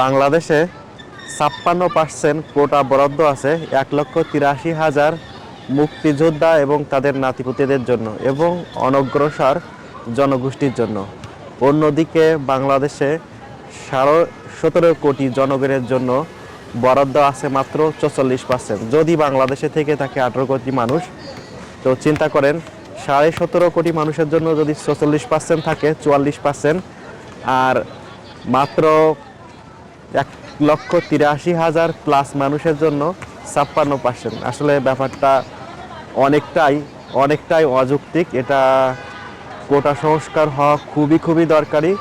বাংলাদেশে ছাপ্পান্ন percent quota বরাদ্দ আছে, এক লক্ষ তিরাশি হাজার মুক্তিযোদ্ধা এবং তাদের নাতিপুতিদের জন্য এবং অনগ্রসর জনগোষ্ঠীর জন্য। অন্যদিকে বাংলাদেশে সাড়ে সতেরো কোটি জনগণের জন্য বরাদ্দ আছে মাত্র চল্লিশ পার্সেন্ট। যদি বাংলাদেশে থেকে থাকে আঠেরো কোটি মানুষ, তো চিন্তা করেন, সাড়ে সতেরো কোটি মানুষের জন্য যদি চল্লিশ পার্সেন্ট থাকে, চুয়াল্লিশ পার্সেন্ট, আর মাত্র এক লক্ষ তিরাশি হাজার প্লাস মানুষের জন্য ছাপ্পান্ন পার্সেন্ট আসলে ব্যাপারটা অনেকটাই অনেকটাই অযৌক্তিক। এটা কোটা সংস্কার হওয়া খুবই খুবই দরকারি।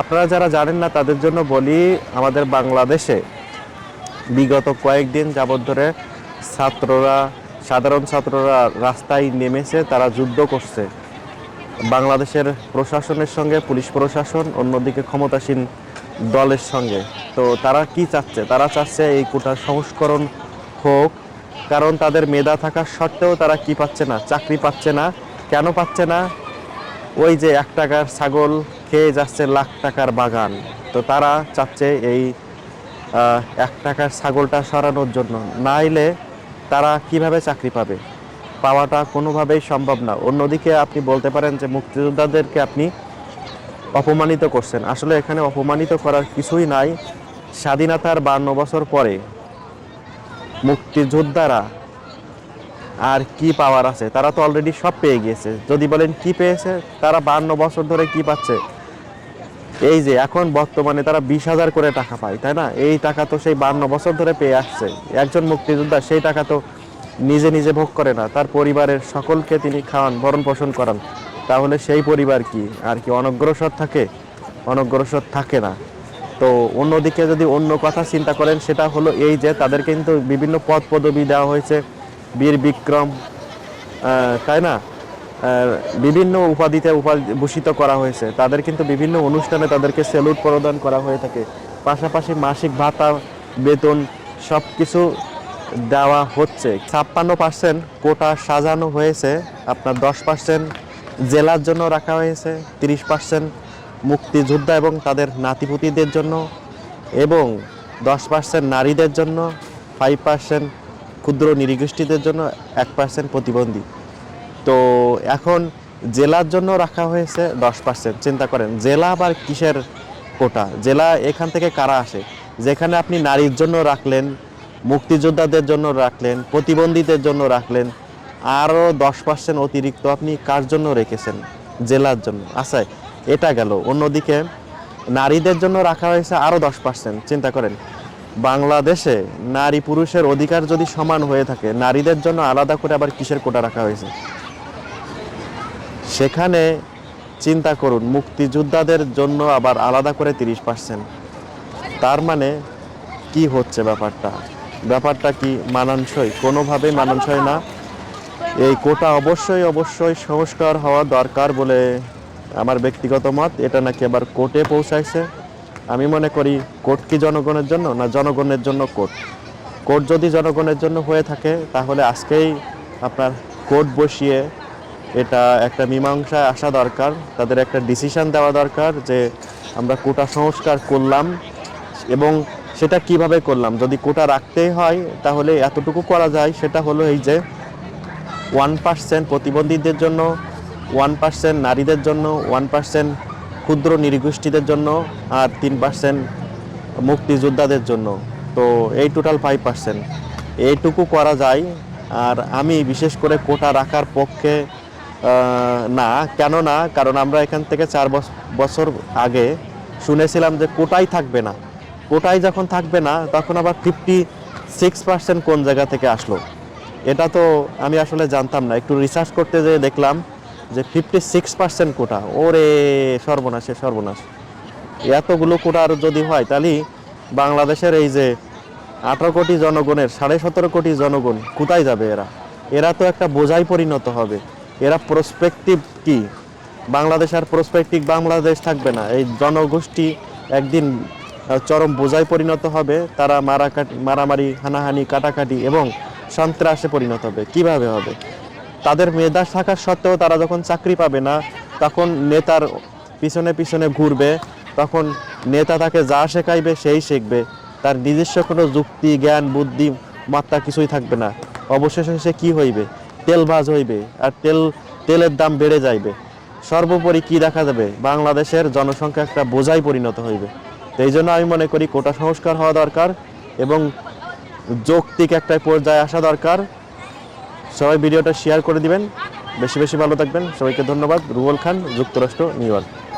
আপনারা যারা জানেন না, তাদের জন্য বলি, আমাদের বাংলাদেশে বিগত কয়েকদিন যাবৎ ধরে ছাত্ররা, সাধারণ ছাত্ররা রাস্তায় নেমেছে, তারা যুদ্ধ করছে। বাংলাদেশের প্রশাসনের সঙ্গে, পুলিশ প্রশাসন, অন্যদিকে ক্ষমতাসীন দলের সঙ্গে। তো তারা কি চাচ্ছে? তারা চাচ্ছে এই কোটার সংস্করণ হোক, কারণ তাদের মেধা থাকা সত্ত্বেও তারা কি পাচ্ছে না? চাকরি পাচ্ছে না। কেন পাচ্ছে না? ওই যে এক টাকার ছাগল খেয়ে যাচ্ছে লাখ টাকার বাগান। তো তারা চাচ্ছে এই এক টাকার ছাগলটা সরানোর জন্য। নাইলে তারা কীভাবে চাকরি পাবে? পাওয়াটা কোনোভাবেই সম্ভব না। অন্যদিকে আপনি বলতে পারেন যে মুক্তিযোদ্ধাদেরকে আপনি অপমানিত করছেন। আসলে এখানে অপমানিত করার কিছুই নাই। স্বাধীনতার বান্ন বছর পরে মুক্তিযোদ্ধারা আর কি পাওয়ার আছে? তারা তো অলরেডি সব পেয়ে গিয়েছে। যদি বলেন কি পেয়েছে, তারা বান্ন বছর ধরে কি পাচ্ছে? এই যে, এখন বর্তমানে তারা বিশ হাজার করে টাকা পায়, তাই না? এই টাকা তো সেই বান্ন বছর ধরে পেয়ে আসছে। একজন মুক্তিযোদ্ধা সেই টাকা তো নিজে নিজে ভোগ করে না। তার পরিবারের সকলকে তিনি খাওয়ান ভরণ পোষণ করান। তাহলে সেই পরিবার কি? আর কি অনগ্রসর থাকে? অনগ্রসর থাকে না। তো অন্যদিকে যদি অন্য কথা চিন্তা করেন, সেটা হলো এই যে তাদের কিন্তু বিভিন্ন পদ পদবি দেওয়া হয়েছে। বীর বিক্রম তাই না? বিভিন্ন উপাধিতে উপাধি ভূষিত করা হয়েছে। তাদের কিন্তু বিভিন্ন অনুষ্ঠানে তাদেরকে সেলুট প্রদান করা হয়ে থাকে। পাশাপাশি মাসিক ভাতা, বেতন সব কিছু দেওয়া হচ্ছে। ছাপ্পান্ন পার্সেন্ট কোটা সাজানো হয়েছে। আপনার দশ পার্সেন্ট জেলার জন্য রাখা হয়েছে, তিরিশ পার্সেন্ট মুক্তিযোদ্ধা এবং তাদের নাতিপুতিদের জন্য এবং দশ পার্সেন্ট নারীদের জন্য ফাইভ পার্সেন্ট ক্ষুদ্র নিরীগোষ্ঠীদের জন্য, এক পার্সেন্ট প্রতিবন্ধী। তো এখন জেলার জন্য রাখা হয়েছে দশ পার্সেন্ট চিন্তা করেন, জেলা আবার কিসের কোটা? জেলা এখান থেকে কারা আসে? যেখানে আপনি নারীর জন্য রাখলেন, মুক্তিযোদ্ধাদের জন্য রাখলেন, প্রতিবন্ধীদের জন্য রাখলেন আরও দশ পার্সেন্ট অতিরিক্ত আপনি কার জন্য রেখেছেন? জেলার জন্য। আচ্ছা এটা গেল। অন্যদিকে নারীদের জন্য রাখা হয়েছে আরও দশ পার্সেন্ট চিন্তা করেন, বাংলাদেশে নারী পুরুষের অধিকার যদি সমান হয়ে থাকে, নারীদের জন্য আলাদা করে আবার কিসের কোটা রাখা হয়েছে? সেখানে চিন্তা করুন, মুক্তিযোদ্ধাদের জন্য আবার আলাদা করে তিরিশ পার্সেন্ট তার মানে কি হচ্ছে ব্যাপারটা? ব্যাপারটা কি মানানসই? কোনোভাবেই মানানসই না। এই কোটা অবশ্যই অবশ্যই সংস্কার হওয়া দরকার বলে আমার ব্যক্তিগত মত। এটা নাকি আবার কোর্টে পৌঁছাইছে। আমি মনে করি কোর্ট কি জনগণের জন্য না জনগণের জন্য কোর্ট? কোর্ট যদি জনগণের জন্য হয়ে থাকে, তাহলে আজকেই আপনার কোর্ট বসিয়ে এটা একটা মীমাংসায় আসা দরকার, তাদের একটা ডিসিশন দেওয়া দরকার যে আমরা কোটা সংস্কার করলাম এবং সেটা কীভাবে করলাম। যদি কোটা রাখতেই হয়, তাহলে এতটুকু করা যায়, সেটা হলো এই যে ওয়ান পার্সেন্ট প্রতিবন্ধীদের জন্য ওয়ান পার্সেন্ট নারীদের জন্য ওয়ান পার্সেন্ট ক্ষুদ্র নিরীগোষ্ঠীদের জন্য আর তিন পার্সেন্ট মুক্তিযোদ্ধাদের জন্য। তো এই টোটাল ফাইভ পার্সেন্ট এইটুকু করা যায়। আর আমি বিশেষ করে কোটা রাখার পক্ষে না। কেন না? কারণ আমরা এখান থেকে চার বছ- বছর আগে শুনেছিলাম যে কোটাই থাকবে না। কোটাই যখন থাকবে না, তখন আবার ফিফটি সিক্স পার্সেন্ট কোন জায়গা থেকে আসলো? এটা তো আমি আসলে জানতাম না। একটু রিসার্চ করতে যেয়ে দেখলাম যে ফিফটি সিক্স পার্সেন্ট কোটা। ওরে সর্বনাশে সর্বনাশ। এতগুলো কোটা আর যদি হয়, তাহলে বাংলাদেশের এই যে আঠারো কোটি জনগণের, সাড়ে সতেরো কোটি জনগণ কোথায় যাবে এরা? এরা তো একটা বোঝাই পরিণত হবে। এরা প্রসপেক্টিভ কি? বাংলাদেশ আর প্রসপেক্টিভ বাংলাদেশ থাকবে না। এই জনগোষ্ঠী একদিন চরম বোঝায় পরিণত হবে। তারা মারা মারামারি, হানাহানি, কাটাকাটি এবং সন্ত্রাসে পরিণত হবে। কীভাবে হবে? তাদের মেধা থাকা সত্ত্বেও তারা যখন চাকরি পাবে না, তখন নেতার পিছনে পিছনে ঘুরবে, তখন নেতা তাকে যা শেখাইবে সেই শিখবে। তার নিজস্ব কোনো যুক্তি, জ্ঞান, বুদ্ধি, মাত্রা কিছুই থাকবে না। অবশেষে সে কী হইবে? তেলবাজ হইবে আর তেল, তেলের দাম বেড়ে যাইবে। সর্বোপরি কি দেখা যাবে? বাংলাদেশের জনসংখ্যা একটা বোঝাই পরিণত হইবে। তো এই জন্য আমি মনে করি কোটা সংস্কার হওয়া দরকার এবং যৌক্তিক একটা পর্যায়ে আসা দরকার। সবাই ভিডিওটা শেয়ার করে দিবেন। বেশি বেশি ভালো থাকবেন। সবাইকে ধন্যবাদ। রুবল খান, যুক্তরাষ্ট্র, নিউ ইয়র্ক।